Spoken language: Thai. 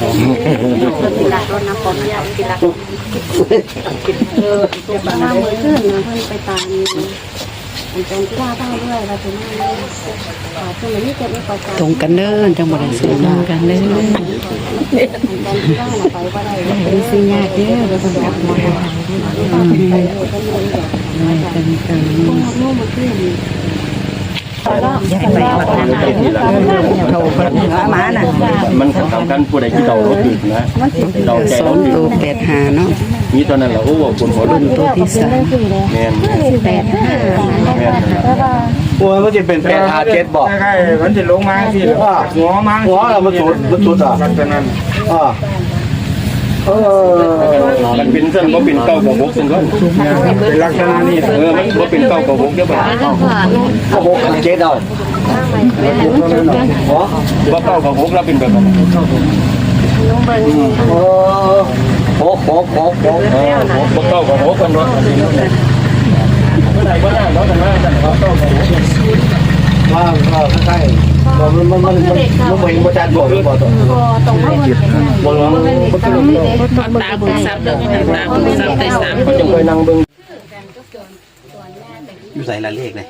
กินรักรถน้ำปอมยากินรักเออจะมาเมื่อคืนนะเพิ่นไปตามอันเป็นที่ว่าบ้านด้วยเราถึงนั่นเลยอ่าเพิ่นนี่เก็บไว้ประจำตรงกันเด้อจังบ่ได้ซื้อตรงกันเด้ออันเป็นที่ว่าเราไปก็ได้เป็นสิยากเด้อบ่ต้องกลับมาไปเลยเพิ่นเลยแบบเป็นเป็น ไปวัดนั้นโทรเพิ่นมาน่ะมันสำคัญผู้ใดที่เรารถติดนะเราใจสอเรางติดตัวแปดหาเนาะมีตอนนั้นเราโอ้ว่าคนหัวรุ่นตัวที่สามแมนแปดห้าแมนโอ้ยมันจะเป็นแปดหาเจ็ดบอกใช่มันจะลงมาสิหัวมาหัวเรามันสุดมันสุดอะตอนนั้นอ่าเออ มันเป็นเส้นก็เป็นเก้ากับหกเส้นก็เป็นลักษณะนี้เออมันก็เป็นเก้ากับหกเด้อบ่เขาหกกับเจ็ดเอาว่าเก้ากับหกแล้วเป็นแบบนั้นเออหกหกหกหกเออบ่เก้ากับหกกันเนาะเมื่อไหร่ก็ได้เนาะแต่ว่าแต่ว่าเก้ากับหก ว่าว่าใกล้ๆมันมันมันมันมันเป็นประจันบอกหรือเปล่าตัวตรงเข้ามาบอกว่ามันเป็นตรงนี้เลยตาบุญทรัพย์เด้อตาบุญทรัพย์ได้สามเขาจะไปนั่งเบิ่งอยู่ใส่ละเลขเลย